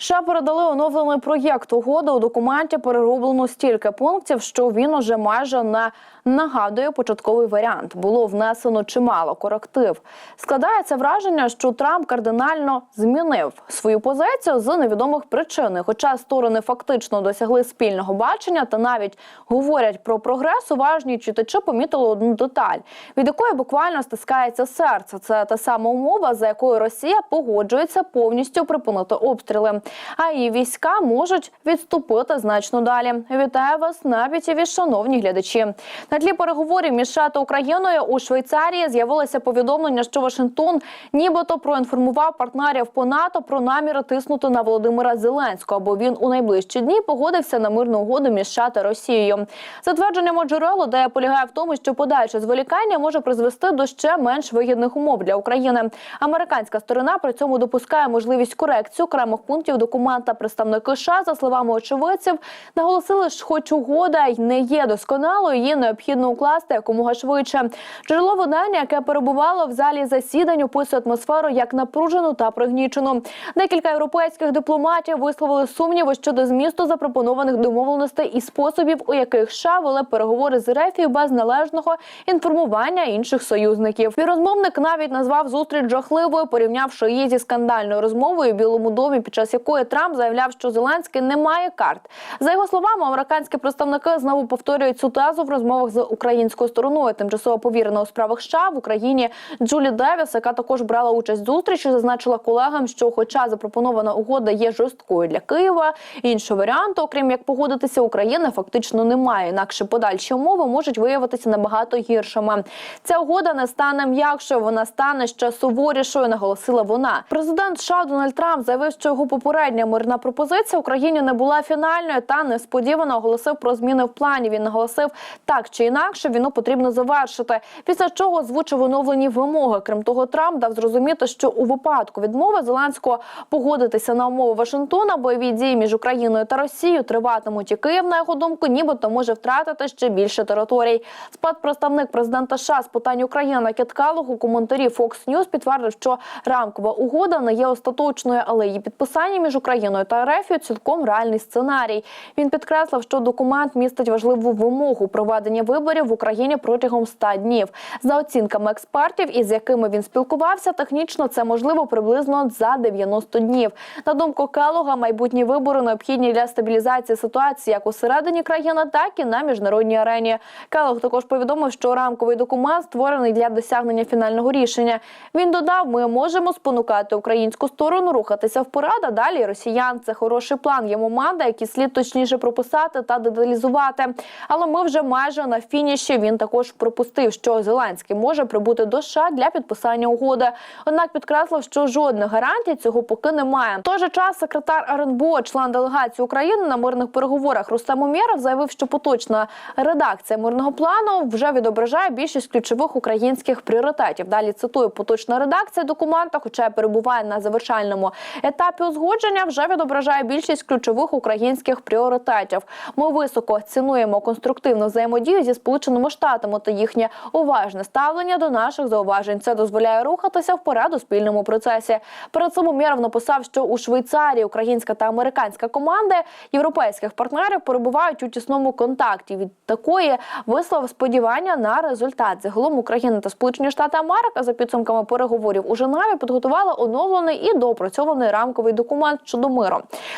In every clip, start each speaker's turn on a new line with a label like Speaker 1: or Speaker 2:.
Speaker 1: США передали оновлений проєкт угоди. У документі перероблено стільки пунктів, що він уже майже не нагадує початковий варіант. Було внесено чимало коректив. Складається враження, що Трамп кардинально змінив свою позицію з невідомих причин. Хоча сторони фактично досягли спільного бачення та навіть говорять про прогрес, уважні читачі помітили одну деталь, від якої буквально стискається серце. Це та сама умова, за якою Росія погоджується повністю припинити обстріли. А її війська можуть відступити значно далі. Вітаю вас навіть і ви, шановні глядачі. На тлі переговорів між США та Україною у Швейцарії з'явилося повідомлення, що Вашингтон нібито проінформував партнерів по НАТО про наміри тиснути на Володимира Зеленського, бо він у найближчі дні погодився на мирну угоду між США та Росією. За твердженнями джерел, ідея полягає в тому, що подальше зволікання може призвести до ще менш вигідних умов для України. Американська сторона при цьому допускає можливість корекції окремих пунктів документа. Представники США, за словами очевидців, наголосили, що хоч угода й не є досконалою, її необхідно укласти якомога швидше. Джерело видання, яке перебувало в залі засідань, описує атмосферу як напружену та пригнічену. Декілька європейських дипломатів висловили сумніви щодо змісту запропонованих домовленостей і способів, у яких США вели переговори з РФ без належного інформування інших союзників. Співрозмовник навіть назвав зустріч жахливою, порівнявши її зі скандальною розмовою у Білому домі, під час якої Трамп заявляв, що Зеленський не має карт. За його словами, американські представники знову повторюють цю тезу в розмовах з українською стороною. Тимчасово повірена у справах США в Україні Джулі Девіс, яка також брала участь в зустрічі, зазначила колегам, що, хоча запропонована угода є жорсткою для Києва, іншого варіанту, окрім як погодитися, України фактично немає. Інакше подальші умови можуть виявитися набагато гіршими. Ця угода не стане м'якшою, вона стане ще суворішою. Наголосила вона. Президент США Дональд Трамп заявив, що його попередня мирна пропозиція Україні не була фінальною та несподівано оголосив про зміни в плані. Він наголосив так чи інакше війну потрібно завершити. Після чого озвучив оновлені вимоги. Крім того, Трамп дав зрозуміти, що у випадку відмови Зеленського погодитися на умови Вашингтона, бойові дії між Україною та Росією триватимуть і Київ, на його думку, нібито може втратити ще більше територій. Спецпредставник президента США з питань України Кіт Келлог у коментарі Fox News підтвердив, що рамкова угода не є остаточною, але її підписання між Україною та РФ цілком реальний сценарій. Він підкреслив, що документ містить важливу вимогу проведення виборів в Україні протягом 100 днів. За оцінками експертів, із якими він спілкувався, технічно це можливо приблизно за 90 днів. На думку Келога, майбутні вибори необхідні для стабілізації ситуації як усередині країни, так і на міжнародній арені. Келог також повідомив, що рамковий документ створений для досягнення фінального рішення. Він додав: ми можемо спонукати українську сторону рухатися вперед, а далі росіян. Це хороший план. Є моменти, які слід точніше прописати та деталізувати. Але ми вже майже на фініші. Він також пропустив, що Зеленський може прибути до США для підписання угоди. Однак підкреслив, що жодних гарантій цього поки немає. В той же час секретар РНБО, член делегації України на мирних переговорах Рустем Умєров заявив, що поточна редакція мирного плану вже відображає більшість ключових українських пріоритетів. Далі цитую, поточна редакція документа, хоча перебуває на завершальному етапі узгодження, вже відображає більшість ключових українських пріоритетів. Ми високо цінуємо конструктивну взаємодію зі сполученими штатами та їхнє уважне ставлення до наших зауважень. Це дозволяє рухатися вперед у спільному процесі. Перед цим Умєров написав, що у Швейцарії українська та американська команди європейських партнерів перебувають у тісному контакті. Від такої висловив сподівання на результат. Загалом Україна та Сполучені Штати Америки за підсумками переговорів у Женеві підготували оновлений і доопрацьований рамковий документ щодо миру.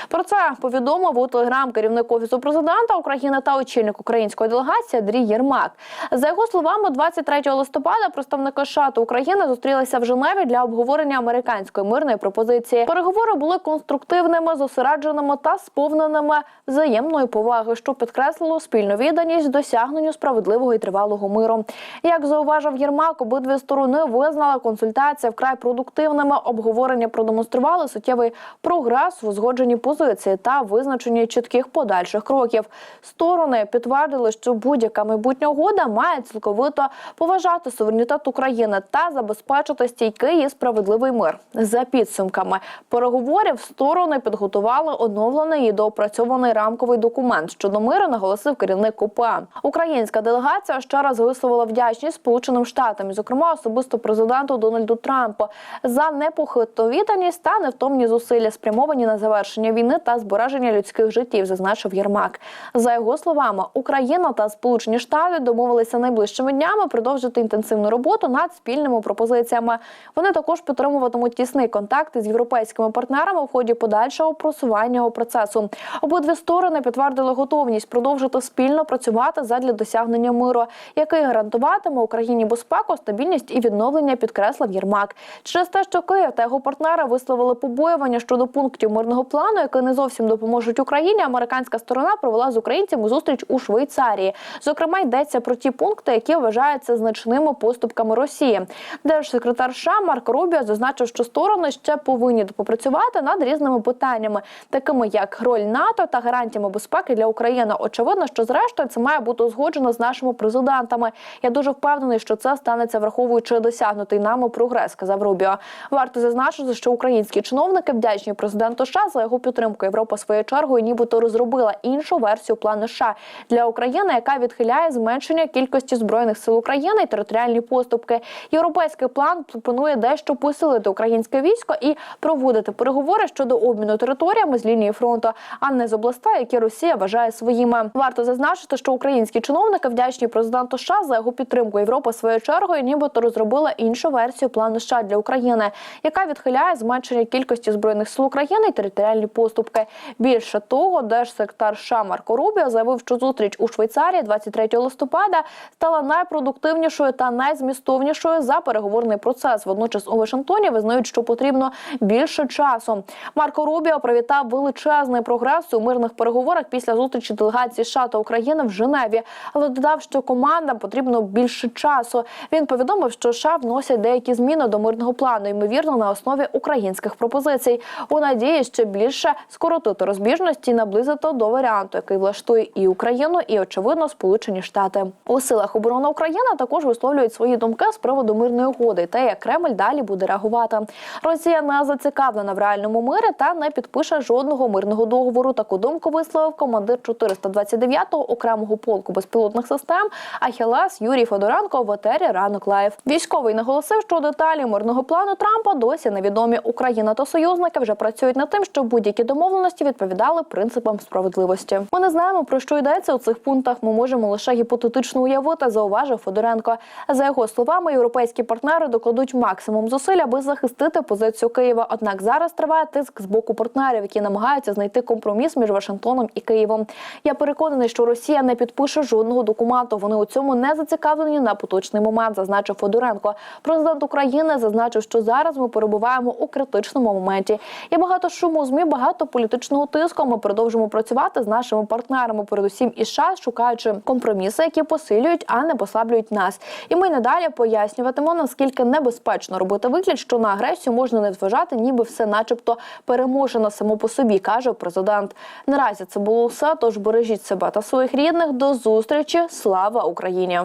Speaker 1: Про це повідомив у телеграм керівник офісу президента України та очільник української делегації Андрій Єрмак. За його словами, 23 листопада представники США та України зустрілися в Женеві для обговорення американської мирної пропозиції. Переговори були конструктивними, зосередженими та сповненими взаємної поваги, що підкреслило спільну відданість досягненню справедливого і тривалого миру. Як зауважив Єрмак, обидві сторони визнали консультації вкрай продуктивними. Обговорення продемонстрували суттєвий прогрес в узгодженні позиції та визначенні чітких подальших кроків. Сторони підтвердили, що будь-яка майбутня угода має цілковито поважати суверенітет України та забезпечити стійкий і справедливий мир. За підсумками переговорів сторони підготували оновлений і доопрацьований рамковий документ щодо миру, наголосив керівник УПА. Українська делегація ще раз висловила вдячність Сполученим Штатам, і, зокрема особисто президенту Дональду Трампу, за непохитну відданість та невтомні зусилля спрямовані спрямовані на завершення війни та збереження людських життів, зазначив Єрмак. За його словами, Україна та Сполучені Штати домовилися найближчими днями продовжити інтенсивну роботу над спільними пропозиціями. Вони також підтримуватимуть тісний контакт із європейськими партнерами в ході подальшого просування процесу. Обидві сторони підтвердили готовність продовжити спільно працювати задля досягнення миру, який гарантуватиме Україні безпеку, стабільність і відновлення, підкреслив Єрмак. Через те, що Київ та його партнери висловили побоювання щодо пунктів мирного плану, які не зовсім допоможуть Україні. Американська сторона провела з українцями зустріч у Швейцарії. Зокрема, йдеться про ті пункти, які вважаються значними поступками Росії. Держсекретар США Марк Рубіо зазначив, що сторони ще повинні попрацювати над різними питаннями, такими як роль НАТО та гарантіями безпеки для України. Очевидно, що зрештою це має бути узгоджено з нашими президентами. Я дуже впевнений, що це станеться, враховуючи досягнутий нами прогрес, сказав Рубіо. Варто зазначити, що українські чиновники вдячні президенту США за його підтримку. Європа своєю чергою, нібито розробила іншу версію плану США для України, яка відхиляє зменшення кількості збройних сил України і територіальні поступки. Європейський план пропонує дещо посилити українське військо і проводити переговори щодо обміну територіями з лінії фронту, а не з областей, які Росія вважає своїми. Варто зазначити, що українські чиновники вдячні президенту США за його підтримку. Європа своєю чергою, нібито розробила іншу версію плану США для України, яка відхиляє зменшення кількості збройних сил України і територіальні поступки. Більше того, держсектар США Марко Рубіо заявив, що зустріч у Швейцарії 23 листопада стала найпродуктивнішою та найзмістовнішою за переговорний процес. Водночас у Вашингтоні визнають, що потрібно більше часу. Марко Рубіо привітав величезний прогрес у мирних переговорах після зустрічі делегації США та України в Женеві, але додав, що командам потрібно більше часу. Він повідомив, що США вносять деякі зміни до мирного плану, ймовірно, на основі українських пропозицій. У надії ще більше скоротити розбіжності, і наблизити до варіанту, який влаштує і Україну, і очевидно Сполучені Штати. У силах оборони України також висловлюють свої думки з приводу мирної угоди, та як Кремль далі буде реагувати. Росія не зацікавлена в реальному мирі та не підпише жодного мирного договору. Таку думку висловив командир 429-го окремого полку безпілотних систем Ахілес Юрій Федоренко в етері ранок лайв. Військовий наголосив, що деталі мирного плану Трампа досі невідомі. Україна та союзники вже працюють над тим, щоб будь-які домовленості відповідали принципам справедливості. Ми не знаємо про що йдеться у цих пунктах. Ми можемо лише гіпотетично уявити, зауважив Федоренко. За його словами, європейські партнери докладуть максимум зусиль, аби захистити позицію Києва. Однак зараз триває тиск з боку партнерів, які намагаються знайти компроміс між Вашингтоном і Києвом. Я переконаний, що Росія не підпише жодного документу. Вони у цьому не зацікавлені на поточний момент, зазначив Федоренко. Президент України зазначив, що зараз ми перебуваємо у критичному моменті. Є багато шуму змі, багато політичного тиску. Ми продовжимо працювати з нашими партнерами, передусім і США, шукаючи компроміси, які посилюють, а не послаблюють нас. І ми надалі пояснюватимемо, наскільки небезпечно робити вигляд, що на агресію можна не зважати, ніби все, начебто, переможено само по собі, каже президент. Наразі це було все. Тож бережіть себе та своїх рідних. До зустрічі. Слава Україні!